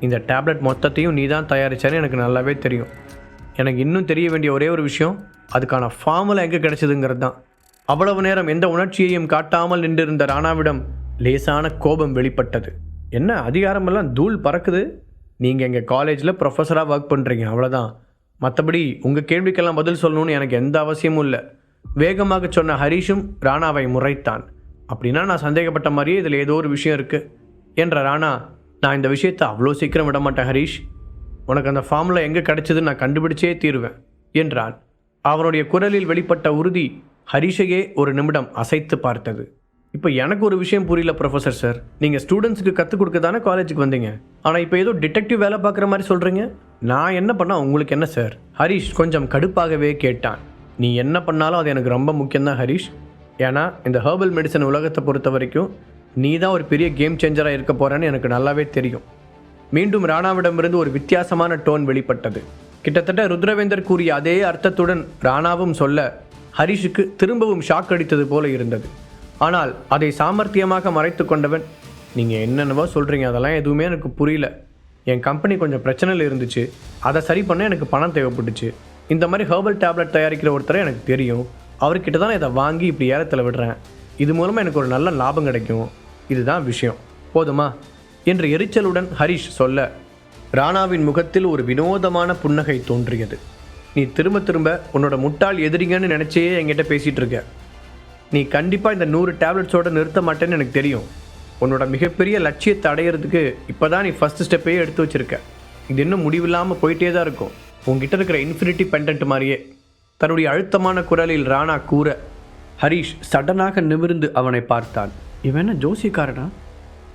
இந்த டேப்லெட் மொத்தத்தையும் நீ தான் தயாரிச்சேன்னு எனக்கு நல்லாவே தெரியும். எனக்கு இன்னும் தெரிய வேண்டிய ஒரே ஒரு விஷயம் அதுக்கான ஃபார்முலா எங்கே கிடைச்சதுங்கிறது தான். அவ்வளவு நேரம் எந்த உணர்ச்சியையும் காட்டாமல் நின்றிருந்த ராணாவிடம் லேசான கோபம் வெளிப்பட்டது. என்ன அதிகாரமெல்லாம் தூள் பறக்குது? நீங்கள் எங்கள் காலேஜில் ப்ரொஃபஸராக ஒர்க் பண்ணுறீங்க அவ்வளோதான் மற்றபடி உங்கள் கேள்விக்கெல்லாம் பதில் சொல்லணும்னு எனக்கு எந்த அவசியமும் இல்லை. வேகமாக சொன்ன ஹரிஷும் ராணாவை முறைத்தான். அப்படின்னா நான் சந்தேகப்பட்ட மாதிரியே இதில் ஏதோ ஒரு விஷயம் இருக்குது என்ற ராணா நான் இந்த விஷயத்தை அவ்வளோ சீக்கிரம் விட மாட்டேன் ஹரிஷ். உனக்கு அந்த ஃபார்மில் எங்கே கிடைச்சதுன்னு நான் கண்டுபிடிச்சே தீருவேன் என்றான் அவனுடைய குரலில் வெளிப்பட்ட உறுதி ஹரிஷையே ஒரு நிமிடம் அசைத்து பார்த்தது. இப்போ எனக்கு ஒரு விஷயம் புரியல ப்ரொஃபசர் சார் நீங்கள் ஸ்டூடெண்ட்ஸுக்கு கற்றுக் கொடுக்க தானே காலேஜுக்கு வந்தீங்க? ஆனால் இப்போ ஏதோ டிடெக்டிவ் வேலை பார்க்குற மாதிரி சொல்கிறீங்க நான் என்ன பண்ணால் உங்களுக்கு என்ன சார் ஹரிஷ் கொஞ்சம் கடுப்பாகவே கேட்டான். நீ என்ன பண்ணாலும் அது எனக்கு ரொம்ப முக்கியம்தான் ஹரிஷ். ஏன்னா இந்த ஹெர்பல் மெடிசன் உலகத்தை பொறுத்த வரைக்கும் நீ தான் ஒரு பெரிய கேம் சேஞ்சராக இருக்க போகிறேன்னு எனக்கு நல்லாவே தெரியும். மீண்டும் ராணாவிடமிருந்து ஒரு வித்தியாசமான டோன் வெளிப்பட்டது. கிட்டத்தட்ட ருத்ரவேந்தர் கூறிய அதே அர்த்தத்துடன் ராணாவும் சொல்ல ஹரிஷுக்கு திரும்பவும் ஷாக் அடித்தது போல இருந்தது. ஆனால் அதை சாமர்த்தியமாக மறைத்து கொண்டவன் நீங்கள் என்னென்னவோ சொல்கிறீங்க அதெல்லாம் எதுவுமே எனக்கு புரியல. என் கம்பெனி கொஞ்சம் பிரச்சனையில் இருந்துச்சு. அதை சரி பண்ண எனக்கு பணம் தேவைப்பட்டுச்சு. இந்த மாதிரி ஹெர்பல் டேப்லெட் தயாரிக்கிற ஒருத்தரை எனக்கு தெரியும். அவர்கிட்ட தான் இதை வாங்கி இப்படி ஏலத்தில் விடுறேன். இது மூலமாக எனக்கு ஒரு நல்ல லாபம் கிடைக்கும். இதுதான் விஷயம். போதுமா? என்று எரிச்சலுடன் ஹரிஷ் சொல்ல ராணாவின் முகத்தில் ஒரு வினோதமான புன்னகை தோன்றியது. நீ திரும்ப திரும்ப உன்னோட முட்டாள் எதிரிங்கன்னு நினச்சே என்கிட்ட பேசிகிட்டு இருக்க. நீ கண்டிப்பாக இந்த நூறு டேப்லெட்ஸோட நிறுத்த மாட்டேன்னு எனக்கு தெரியும். உன்னோட மிகப்பெரிய லட்சியத்தை அடையிறதுக்கு இப்போ தான் நீ ஃபஸ்ட் ஸ்டெப்பையே எடுத்து வச்சிருக்க. இது இன்னும் முடிவில்லாமல் போயிட்டே தான் இருக்கும். உங்ககிட்ட இருக்கிற இன்ஃபினிட்டி பெண்டன்ட் மாதிரியே. தன்னுடைய அழுத்தமான குரலில் ராணா கூற ஹரிஷ் சடனாக நிமிர்ந்து அவனை பார்த்தான். இவன் என்ன ஜோசியக்காரனா?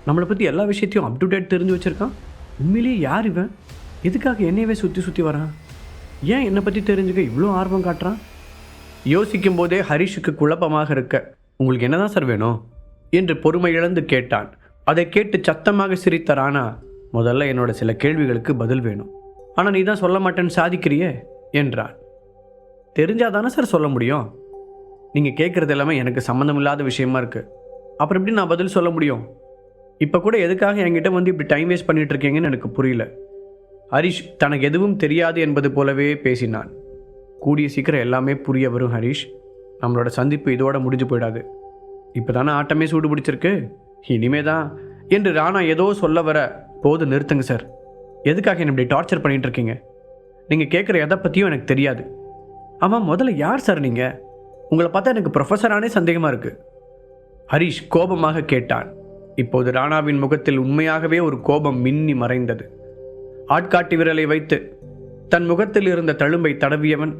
நம்மளை பற்றி எல்லா விஷயத்தையும் அப் டு டேட் தெரிஞ்சு வச்சுருக்கான் உண்மையிலேயே யார் இவன்? எதுக்காக என்னையவே சுற்றி சுற்றி வரான்? ஏன் என்னை பற்றி தெரிஞ்சுக்க இவ்வளோ ஆர்வம் காட்டுறான்? யோசிக்கும் போதே ஹரிஷுக்கு குழப்பமாக இருக்க உங்களுக்கு என்னதான் சார் வேணும்? என்று பொறுமை இழந்து கேட்டான். அதை கேட்டு சத்தமாக சிரித்த ராணா முதல்ல என்னோட சில கேள்விகளுக்கு பதில் வேணும். ஆனால் நீ தான் சொல்ல மாட்டேன்னு சாதிக்கிறியே? என்றான். தெரிஞ்சாதானே சார் சொல்ல முடியும். நீங்கள் கேட்குறது எல்லாமே எனக்கு சம்மந்தமில்லாத விஷயமா இருக்குது அப்புறம் எப்படி நான் பதில் சொல்ல முடியும்? இப்போ கூட எதுக்காக என்கிட்ட வந்து இப்படி டைம் வேஸ்ட் பண்ணிகிட்டு இருக்கீங்கன்னு எனக்கு புரியல. ஹரிஷ் தனக்கு எதுவும் தெரியாது என்பது போலவே பேசினான். கூடிய சீக்கிரம் எல்லாமே புரிய வரும் ஹரிஷ். நம்மளோட சந்திப்பு இதோட முடிஞ்சு போயிடாது. இப்போ தானே ஆட்டமே சூடு பிடிச்சிருக்கு? இனிமே தான் என்று ராணா ஏதோ சொல்ல வர போது நிறுத்துங்க சார். எதுக்காக என்னை இப்படி டார்ச்சர் பண்ணிகிட்டு இருக்கீங்க? நீங்கள் கேட்குற எதை பற்றியும் எனக்கு தெரியாது. ஆமாம் முதல்ல யார் சார் நீங்கள் உங்களை பார்த்தா எனக்கு ப்ரொஃபஸரானே சந்தேகமாக இருக்குது ஹரிஷ் கோபமாக கேட்டான். இப்போது ராணாவின் முகத்தில் உண்மையாகவே ஒரு கோபம் மின்னி மறைந்தது. ஆட்காட்டி விரலை வைத்து தன் முகத்தில் இருந்த தழும்பை தடவியவன்.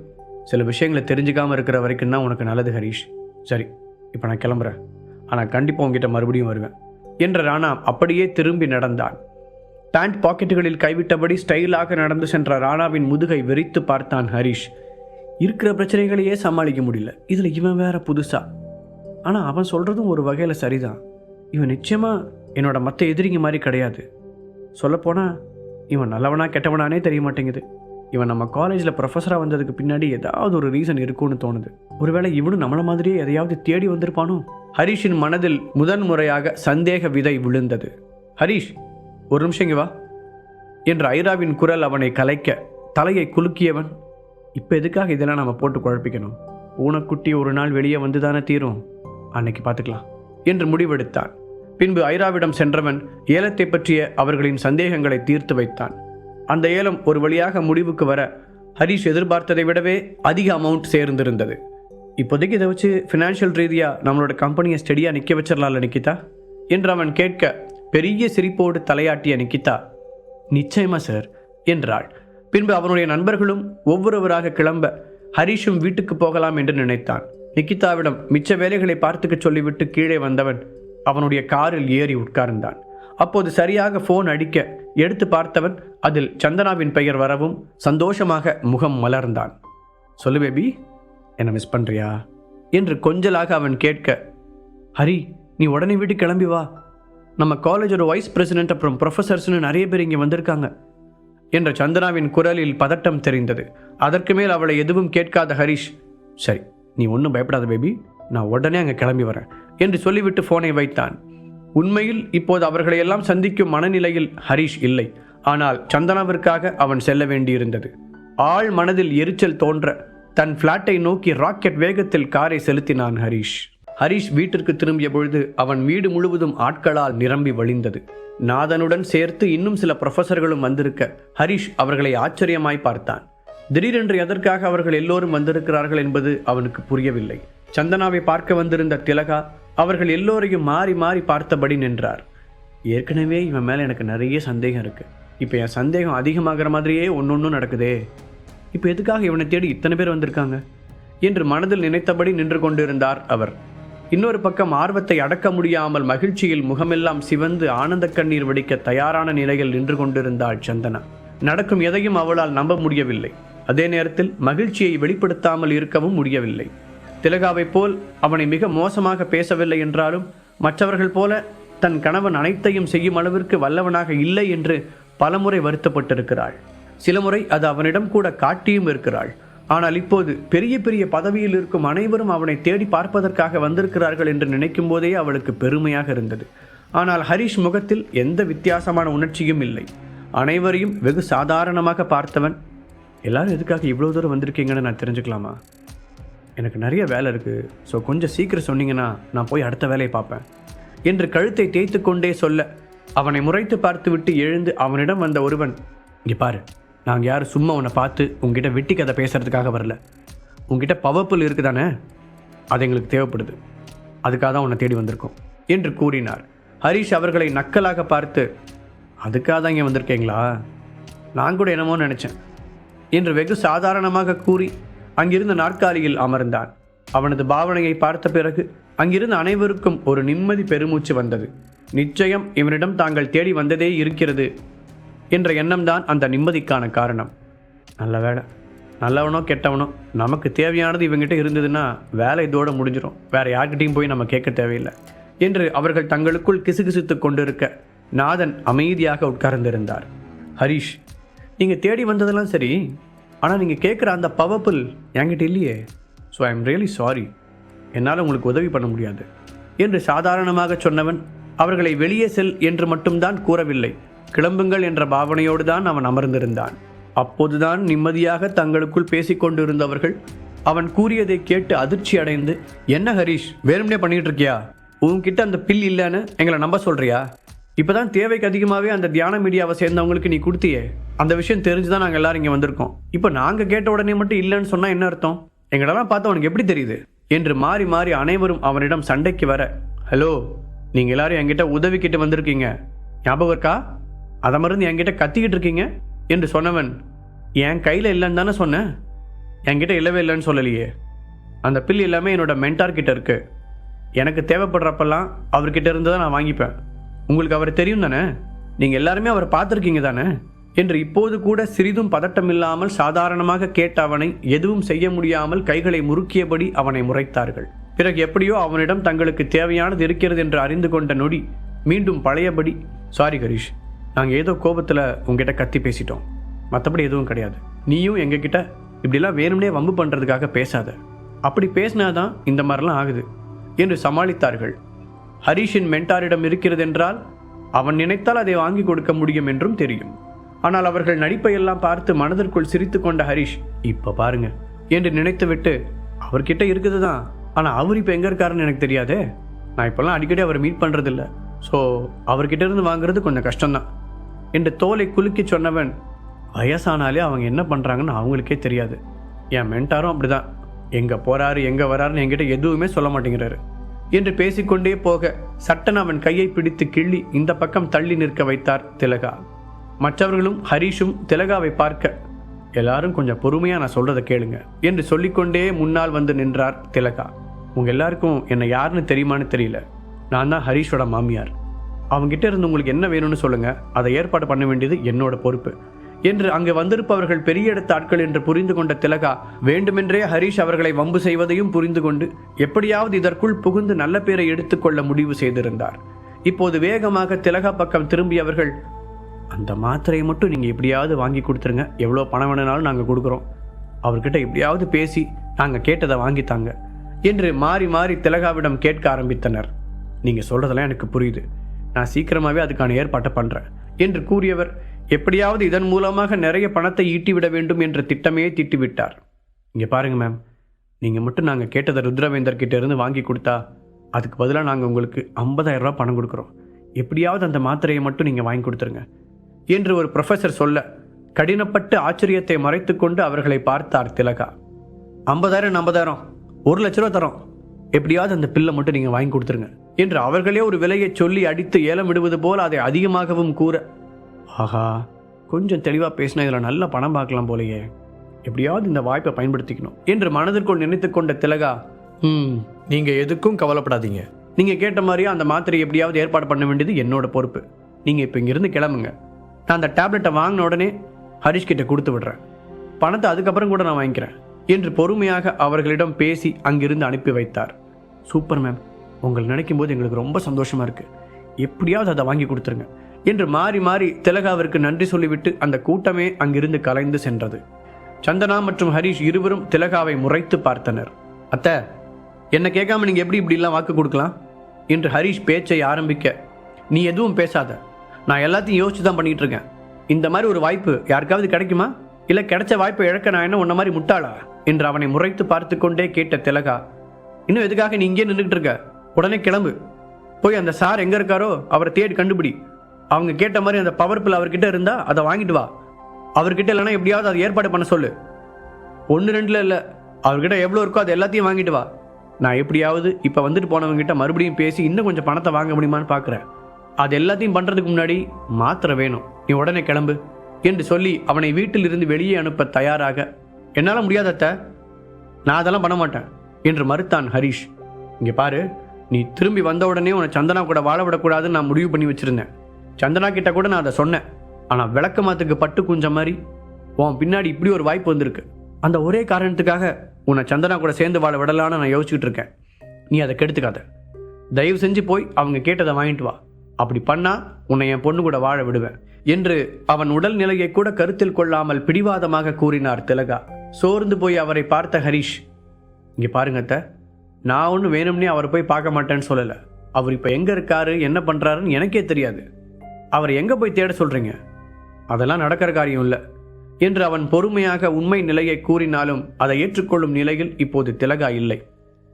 சில விஷயங்களை தெரிஞ்சுக்காமல் இருக்கிற வரைக்கும் தான் உனக்கு நல்லது ஹரிஷ். சரி இப்போ நான் கிளம்புறேன். ஆனால் கண்டிப்பாக உங்ககிட்ட மறுபடியும் வருவேன் என்ற ராணா அப்படியே திரும்பி நடந்தான். பேண்ட் பாக்கெட்டுகளில் கைவிட்டபடி ஸ்டைலாக நடந்து சென்ற ராணாவின் முதுகை வெறித்து பார்த்தான் ஹரிஷ். இருக்கிற பிரச்சனைகளையே சமாளிக்க முடியல. இதில் இவன் வேற புதுசா. ஆனால் அவன் சொல்கிறதும் ஒரு வகையில் சரிதான். இவன் நிச்சயமாக என்னோட மற்ற எதிரிங்க மாதிரி கிடையாது. சொல்லப்போனால் இவன் நல்லவனா கெட்டவனானே தெரிய மாட்டேங்குது. இவன் நம்ம காலேஜில் ப்ரொஃபஸராக வந்ததுக்கு பின்னாடி ஏதாவது ஒரு ரீசன் இருக்கும்னு தோணுது. ஒருவேளை இவனும் நம்மளை மாதிரியே எதையாவது தேடி வந்திருப்பானோ? ஹரிஷின் மனதில் முதன் முறையாக சந்தேக விதை விழுந்தது. ஹரிஷ் ஒரு நிமிஷம் இங்கே வா. என்ற ஐராவின் குரல் அவனை கலைக்க தலையை குலுக்கியவன் இப்போ எதுக்காக இதெல்லாம் நம்ம போட்டு குழப்பிக்கணும்? பூனைக்குட்டி ஒரு நாள் வெளியே வந்து தானே தீரும். அன்னைக்கு பார்த்துக்கலாம் என்று முடிவெடுத்தான். பின்பு ஐராவிடம் சென்றவன் ஏலத்தை பற்றிய அவர்களின் சந்தேகங்களை தீர்த்து வைத்தான். அந்த ஏலம் ஒரு வழியாக முடிவுக்கு வர ஹரிஷ் எதிர்பார்த்ததை விடவே அதிக அமௌண்ட் சேர்ந்திருந்தது. இப்போதைக்கு இதை வச்சு ஃபினான்ஷியல் ரீதியாக நம்மளோட கம்பெனியை ஸ்டெடியாக நிற்க வச்சிடலாம்ல நிக்கிதா? என்று அவன் கேட்க பெரிய சிரிப்போடு தலையாட்டிய நிக்கிதா நிச்சயமா சார் என்றாள். பின்பு அவனுடைய நண்பர்களும் ஒவ்வொருவராக கிளம்ப ஹரிஷும் வீட்டுக்கு போகலாம் என்று நினைத்தான். நிக்கிதாவிடம் மிச்ச வேலைகளை பார்த்துக்க சொல்லிவிட்டு கீழே வந்தவன் அவனுடைய காரில் ஏறி உட்கார்ந்தான். அப்போது சரியாக ஃபோன் அடிக்க எடுத்து பார்த்தவன் அதில் சந்தனாவின் பெயர் வரவும் சந்தோஷமாக முகம் மலர்ந்தான். சொல்லு பேபி என்ன மிஸ் பண்ணுறியா என்று கொஞ்சலாக அவன் கேட்க ஹரி நீ உடனே வீட்டு கிளம்பி வா. நம்ம காலேஜோட வைஸ் பிரசிடென்ட் அப்புறம் ப்ரொஃபசர்ஸ்னு நிறைய பேர் இங்கே வந்திருக்காங்க. என்ற சந்தனாவின் குரலில் பதட்டம் தெரிந்தது. அதற்கு மேல் அவளை எதுவும் கேட்காத ஹரிஷ் சரி நீ ஒன்றும் பயப்படாத பேபி நான் உடனே அங்கே கிளம்பி வரேன் என்று சொல்லிவிட்டு ஃபோனை வைத்தான். உண்மையில் இப்போது அவர்களையெல்லாம் சந்திக்கும் மனநிலையில் ஹரிஷ் இல்லை. ஆனால் சந்தனாவிற்காக அவன் செல்ல வேண்டியிருந்தது. ஆள் மனதில் எரிச்சல் தோன்ற தன் பிளாட்டை நோக்கி ராக்கெட் வேகத்தில் காரை செலுத்தினான் ஹரிஷ். ஹரிஷ் வீட்டிற்கு திரும்பிய பொழுது அவன் வீடு முழுவதும் ஆட்களால் நிரம்பி வழிந்தது. நாதனுடன் சேர்த்து இன்னும் சில ப்ரொஃபஸர்களும் வந்திருக்க ஹரிஷ் அவர்களை ஆச்சரியமாய் பார்த்தான். திடீரென்று எதற்காக அவர்கள் எல்லோரும் வந்திருக்கிறார்கள் என்பது அவனுக்கு புரியவில்லை. சந்தனாவை பார்க்க வந்திருந்த திலகா அவர்கள் எல்லோரையும் மாறி மாறி பார்த்தபடி நின்றார். ஏற்கனவே இவன் மேலே எனக்கு நிறைய சந்தேகம் இருக்கு. இப்போ என் சந்தேகம் அதிகமாகிற மாதிரியே ஒன்று நடக்குதே. இப்போ எதுக்காக இவனை தேடி இத்தனை பேர் வந்திருக்காங்க? என்று மனதில் நினைத்தபடி நின்று கொண்டிருந்தார் அவர். இன்னொரு பக்கம் ஆர்வத்தை அடக்க முடியாமல் மகிழ்ச்சியில் முகமெல்லாம் சிவந்து ஆனந்த கண்ணீர் வடிக்க தயாரான நிலையில் நின்று கொண்டிருந்தாள் சந்தனா. நடக்கும் எதையும் அவளால் நம்ப முடியவில்லை. அதே நேரத்தில் மகிழ்ச்சியை வெளிப்படுத்தாமல் இருக்கவும் முடியவில்லை. திலகாவைப் போல் அவனை மிக மோசமாக பேசவில்லை என்றாலும் மற்றவர்கள் போல தன் கணவன் அனைத்தையும் செய்யும் அளவிற்கு வல்லவனாக இல்லை என்று பலமுறை வருத்தப்பட்டிருக்கிறாள். சில முறை அது அவனிடம் கூட காட்டியும் இருக்கிறாள். ஆனால் இப்போது பெரிய பெரிய பதவியில் இருக்கும் அனைவரும் அவனை தேடி பார்ப்பதற்காக வந்திருக்கிறார்கள் என்று நினைக்கும் போதே அவளுக்கு பெருமையாக இருந்தது. ஆனால் ஹரிஷ் முகத்தில் எந்த வித்தியாசமான உணர்ச்சியும் இல்லை. அனைவரையும் வெகு சாதாரணமாக பார்த்தவன் எல்லாரும் எதுக்காக இவ்வளோ தூரம் வந்திருக்கீங்கன்னு நான் தெரிஞ்சுக்கலாமா? எனக்கு நிறைய வேலை இருக்குது ஸோ கொஞ்சம் சீக்கிரம் சொன்னீங்கன்னா நான் போய் அடுத்த வேலையை பார்ப்பேன். என்று கழுத்தை தேய்த்து கொண்டே சொல்ல அவனை முறைத்து பார்த்துவிட்டு எழுந்து அவனிடம் வந்த ஒருவன் இங்கே பாரு நாங்கள் யாரும் சும்மா உன்னை பார்த்து உங்ககிட்ட வெட்டி கதை பேசுகிறதுக்காக வரல. உங்ககிட்ட பவர்ஃபுல் இருக்குதானே? அது எங்களுக்கு தேவைப்படுது. அதுக்காக தான் உன்னை தேடி வந்திருக்கோம். என்று கூறினார். ஹரிஷ் அவர்களை நக்கலாக பார்த்து அதுக்காக தான் இங்கே வந்திருக்கீங்களா? நான் கூட என்னமோ நினச்சேன். என்று வெகு சாதாரணமாக கூறி அங்கிருந்த நாற்காலியில் அமர்ந்தான். அவனது பாவனையை பார்த்த பிறகு அங்கிருந்த அனைவருக்கும் ஒரு நிம்மதி பெருமூச்சு வந்தது. நிச்சயம் இவனிடம் தாங்கள் தேடி வந்ததே இருக்கிறது என்ற எண்ணம்தான் அந்த நிம்மதிக்கான காரணம். நல்ல வேலை நல்லவனோ கெட்டவனோ நமக்கு தேவையானது இவங்கிட்ட இருந்ததுன்னா வேலை இதோட முடிஞ்சிடும் வேற யார்கிட்டையும் போய் நம்ம கேட்க தேவையில்லை என்று அவர்கள் தங்களுக்குள் கிசுகிசுத்து கொண்டிருக்க நாதன் அமைதியாக உட்கார்ந்திருந்தார். ஹரிஷ் நீங்கள் தேடி வந்ததெல்லாம் சரி ஆனால் நீங்கள் கேட்குற அந்த பவர்ஃபுல் என்கிட்ட இல்லையே. So I am really sorry என்னால் உங்களுக்கு உதவி பண்ண முடியாது. என்று சாதாரணமாக சொன்னவன் அவர்களை வெளியே செல் என்று மட்டும்தான் கூறவில்லை. கிளம்புங்கள் என்ற பாவனையோடு தான் அவன் அமர்ந்திருந்தான். அப்போதுதான் நிம்மதியாக தங்களுக்குள் பேசிக்கொண்டிருந்தவர்கள் அவன் கூறியதை கேட்டு அதிர்ச்சி அடைந்து என்ன ஹரிஷ் வேறும்னே பண்ணிட்டு இருக்கியா? உன்கிட்ட அந்த பில் இல்லைன்னு எங்களை நம்ப சொல்றியா? இப்போ தான் தேவைக்கு அதிகமாகவே அந்த தியான மீடியாவை சேர்ந்தவங்களுக்கு நீ கொடுத்தியே. அந்த விஷயம் தெரிஞ்சு தான் நாங்கள் எல்லாரும் இங்கே வந்திருக்கோம். இப்போ நாங்கள் கேட்ட உடனே மட்டும் இல்லைன்னு சொன்னால் என்ன அர்த்தம்? எங்களெல்லாம் பார்த்து அவனுக்கு எப்படி தெரியுது? என்று மாறி மாறி அனைவரும் அவனிடம் சண்டைக்கு வர ஹலோ நீங்கள் எல்லாரும் என்கிட்ட உதவிக்கிட்டு வந்திருக்கீங்க. ஞாபகம் இருக்கா? அதை மருந்து என்கிட்ட கத்திக்கிட்டு இருக்கீங்க? என்று சொன்னவன் என் கையில் இல்லைன்னு தானே சொன்னேன் என்கிட்ட இல்லவே இல்லைன்னு சொல்லலையே. அந்த பில் எல்லாமே என்னோட மென்டார் கிட்ட இருக்கு. எனக்கு தேவைப்படுறப்பெல்லாம் அவர்கிட்ட இருந்து தான் நான் வாங்கிப்பேன். உங்களுக்கு அவர் தெரியும் தானே? நீங்கள் எல்லாருமே அவரை பார்த்துருக்கீங்க தானே? என்று இப்போது கூட சிறிதும் பதட்டம் இல்லாமல் சாதாரணமாக கேட்ட அவனை எதுவும் செய்ய முடியாமல் கைகளை முறுக்கியபடி அவனை முறைத்தார்கள். பிறகு எப்படியோ அவனிடம் தங்களுக்கு தேவையானது இருக்கிறது என்று அறிந்து கொண்ட நொடி மீண்டும் பழையபடி சாரி கரீஷ் நாங்கள் ஏதோ கோபத்தில் உங்ககிட்ட கத்தி பேசிட்டோம். மற்றபடி எதுவும் கிடையாது. நீயும் எங்ககிட்ட இப்படிலாம் வேணும்னே வம்பு பண்ணுறதுக்காக பேசாத. அப்படி பேசினாதான் இந்த மாதிரிலாம் ஆகுது என்று சமாளித்தார்கள். ஹரிஷின் மென்டாரிடம் இருக்கிறதென்றால் அவன் நினைத்தால் அதை வாங்கி கொடுக்க முடியும் என்றும் தெரியும். ஆனால் அவர்கள் நடிப்பை எல்லாம் பார்த்து மனதிற்குள் சிரித்து கொண்ட ஹரிஷ் இப்போ பாருங்க என்று நினைத்துவிட்டு அவர்கிட்ட இருக்குது தான் ஆனால் அவர் இப்போ எங்கே இருக்காருன்னு எனக்கு தெரியாதே. நான் இப்போல்லாம் அடிக்கடி அவரை மீட் பண்ணுறதில்ல ஸோ அவர்கிட்ட இருந்து வாங்குறது கொஞ்சம் கஷ்டம்தான் என்று தோலை குலுக்கி சொன்னவன் வயசானாலே அவங்க என்ன பண்ணுறாங்கன்னு அவங்களுக்கே தெரியாது. என் மென்டாரும் அப்படிதான். எங்கே போகிறாரு எங்கே வராருன்னு என்கிட்ட எதுவுமே சொல்ல மாட்டேங்கிறாரு. என்று பேசிக்கொண்டே போக சட்டன் அவன் கையை பிடித்து கிள்ளி இந்த பக்கம் தள்ளி நிற்க வைத்தார் திலகா. மற்றவர்களும் ஹரிஷும் திலகாவை பார்க்க எல்லாரும் கொஞ்சம் பொறுமையா நான் சொல்றதை கேளுங்க என்று சொல்லிக்கொண்டே முன்னால் வந்து நின்றார் திலகா. உங்க எல்லாருக்கும் என்னை யாருன்னு தெரியுமான்னு தெரியல. நான் தான் ஹரிஷோட மாமியார். அவங்ககிட்ட இருந்து உங்களுக்கு என்ன வேணும்னு சொல்லுங்க. அதை ஏற்பாடு பண்ண வேண்டியது என்னோட பொறுப்பு. என்று அங்கு வந்திருப்பவர்கள் பெரிய இடத்த ஆட்கள் என்று புரிந்து கொண்ட திலகா வேண்டுமென்றே ஹரிஷ் அவர்களை வம்பு செய்வதையும் புரிந்து கொண்டு எப்படியாவது இதற்குள் புகுந்து நல்ல பேரை எடுத்துக்கொள்ள முடிவு செய்திருந்தார். இப்போது வேகமாக திலகா பக்கம் திரும்பியவர்கள் அந்த மாத்திரையை மட்டும் நீங்கள் எப்படியாவது வாங்கி கொடுத்துருங்க. எவ்வளோ பணம் வேணுனாலும் நாங்கள் கொடுக்குறோம். அவர்கிட்ட எப்படியாவது பேசி நாங்கள் கேட்டதை வாங்கித்தாங்க என்று மாறி மாறி திலகாவிடம் கேட்க ஆரம்பித்தனர். நீங்கள் சொல்கிறதெல்லாம் எனக்கு புரியுது. நான் சீக்கிரமாகவே அதுக்கான ஏற்பாட்டை பண்ணுறேன் என்று கூறியவர் எப்படியாவது இதன் மூலமாக நிறைய பணத்தை ஈட்டிவிட வேண்டும் என்ற திட்டமே தீட்டிவிட்டார். இங்கே பாருங்க மேம் நீங்கள் மட்டும் நாங்கள் கேட்டதை ருத்ரவேந்தர் கிட்டேருந்து வாங்கி கொடுத்தா அதுக்கு பதிலாக நாங்கள் உங்களுக்கு ஐம்பதாயிரம் ரூபா பணம் கொடுக்குறோம். எப்படியாவது அந்த மாத்திரையை மட்டும் நீங்கள் வாங்கி கொடுத்துருங்க. என்று ஒரு ப்ரொஃபஸர் சொல்ல கடினப்பட்டு ஆச்சரியத்தை மறைத்துக்கொண்டு அவர்களை பார்த்தார் திலகா. ஐம்பதாயிரம் ஐம்பதாயிரம் ஒரு லட்ச ரூபா தரோம். எப்படியாவது அந்த பில்லை மட்டும் நீங்கள் வாங்கி கொடுத்துருங்க. என்று அவர்களே ஒரு விலையை சொல்லி அடித்து ஏலம் விடுவது போல் அதை அதிகமாகவும் கூற ஆஹா கொஞ்சம் தெளிவாக பேசினா இதில் நல்ல பணம் பார்க்கலாம் போலயே. எப்படியாவது இந்த வாய்ப்பை பயன்படுத்திக்கணும் என்று மனதிற்குள் நினைத்து கொண்ட திலகா ம் நீங்கள் எதுக்கும் கவலைப்படாதீங்க. நீங்கள் கேட்ட மாதிரியே அந்த மாத்திரை எப்படியாவது ஏற்பாடு பண்ண வேண்டியது என்னோட பொறுப்பு. நீங்கள் இப்போ இங்கேருந்து கிளம்புங்க. நான் அந்த டேப்லெட்டை வாங்கின உடனே ஹரிஷ் கிட்டே கொடுத்து விடுறேன். பணத்தை அதுக்கப்புறம் கூட நான் வாங்கிக்கிறேன் என்று பொறுமையாக அவர்களிடம் பேசி அங்கிருந்து அனுப்பி வைத்தார். சூப்பர் மேம் உங்களை நினைக்கும் போது எங்களுக்கு ரொம்ப சந்தோஷமாக இருக்குது எப்படியாவது அதை வாங்கி கொடுத்துருங்க. என்று மாறி மாறி திலகாவிற்கு நன்றி சொல்லிவிட்டு அந்த கூட்டமே அங்கிருந்து கலைந்து சென்றது. சந்தனா மற்றும் ஹரிஷ் இருவரும் திலகாவை முறைத்து பார்த்தனர். அத்தை என்ன கேட்காம நீங்கள் எப்படி இப்படிலாம் வாக்கு கொடுக்கலாம்? என்று ஹரிஷ் பேச்சை ஆரம்பிக்க நீ எதுவும் பேசாத. நான் எல்லாத்தையும் யோசிச்சு தான் பண்ணிகிட்டு இருக்கேன் இந்த மாதிரி ஒரு வாய்ப்பு யாருக்காவது கிடைக்குமா? இல்லை கிடைச்ச வாய்ப்பை இழக்க நான் என்ன உன்ன மாதிரி முட்டாளா? என்று அவனை முறைத்து பார்த்து கொண்டே கேட்ட திலகா இன்னும் எதுக்காக நீ இங்கே நின்றுக்கிட்டு இருக்க உடனே கிளம்பு. போய் அந்த சார் எங்கே இருக்காரோ அவரை தேடி கண்டுபிடி. அவங்க கேட்ட மாதிரி அந்த பவர் பில் அவர்கிட்ட இருந்தா அதை வாங்கிட்டு வா. அவர்கிட்ட இல்லைன்னா எப்படியாவது அதை ஏற்பாடு பண்ண சொல்லு. ஒன்று ரெண்டுல இல்லை. அவர்கிட்ட எவ்வளோ இருக்கோ அது எல்லாத்தையும் வாங்கிட்டு வா. நான் எப்படியாவது இப்போ வந்துட்டு போனவங்ககிட்ட மறுபடியும் பேசி இன்னும் கொஞ்சம் பணத்தை வாங்க முடியுமான்னு பார்க்குறேன் அது எல்லாத்தையும் பண்ணுறதுக்கு முன்னாடி மாத்திரை வேணும். நீ உடனே கிளம்பு என்று சொல்லி அவனை வீட்டில் இருந்து வெளியே அனுப்ப தயாராக. என்னால் முடியாத நான் அதெல்லாம் பண்ண மாட்டேன் என்று மறுத்தான் ஹரிஷ். இங்கே பாரு நீ திரும்பி வந்த உடனே உன்னை சந்தனா கூட வாழ விடக்கூடாதுன்னு நான் முடிவு பண்ணி வச்சுருந்தேன். சந்தனா கிட்ட கூட நான் அதை சொன்னேன். ஆனால் விளக்கமாத்துக்கு பட்டு குஞ்ச மாதிரி உன் பின்னாடி இப்படி ஒரு வாய்ப்பு வந்திருக்கு. அந்த ஒரே காரணத்துக்காக உன்னை சந்தனா கூட சேர்ந்து வாழ விடலான்னு நான் யோசிச்சுட்டு இருக்கேன். நீ அதை கெடுத்துக்காத. தயவு செஞ்சு போய் அவங்க கேட்டதை வாங்கிட்டு வா. அப்படி பண்ணா உன்னை என் பொண்ணு கூட வாழ விடுவேன் என்று அவன் உடல் நிலையை கூட கருத்தில் கொள்ளாமல் பிடிவாதமாக கூறினார் திலகா. சோர்ந்து போய் அவரை பார்த்த ஹரிஷ் இங்கே பாருங்க அத்தை நான் ஒன்றும் வேணும்னே அவரை போய் பார்க்க மாட்டேன்னு சொல்லலை. அவர் இப்போ எங்கே இருக்காரு என்ன பண்ணுறாருன்னு எனக்கே தெரியாது. அவர் எங்கே போய் தேட சொல்கிறீங்க அதெல்லாம் நடக்கிற காரியம் இல்லை. என்று அவன் பொறுமையாக உண்மை நிலையை கூறினாலும் அதை ஏற்றுக்கொள்ளும் நிலையில் இப்போது திலகா இல்லை.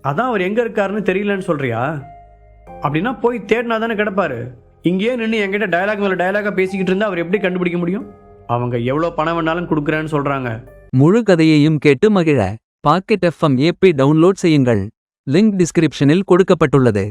அதான் அவர் எங்கே இருக்காருன்னு தெரியலன்னு சொல்றியா? அப்படின்னா போய் தேடினா தானே கிடப்பாரு. இங்கேயே நின்று என்கிட்ட டயலாக் மேலே டயலாக பேசிக்கிட்டு இருந்தா அவர் எப்படி கண்டுபிடிக்க முடியும்? அவங்க எவ்வளோ பணம் வேணாலும் கொடுக்குறேன்னு சொல்கிறாங்க முழு கதையையும் கேட்டு மகிழ. பாக்கெட் எஃப்எம் ஏபி டவுன்லோட் செய்யுங்கள். லிங்க் டிஸ்கிரிப்ஷனில் கொடுக்கப்பட்டுள்ளது.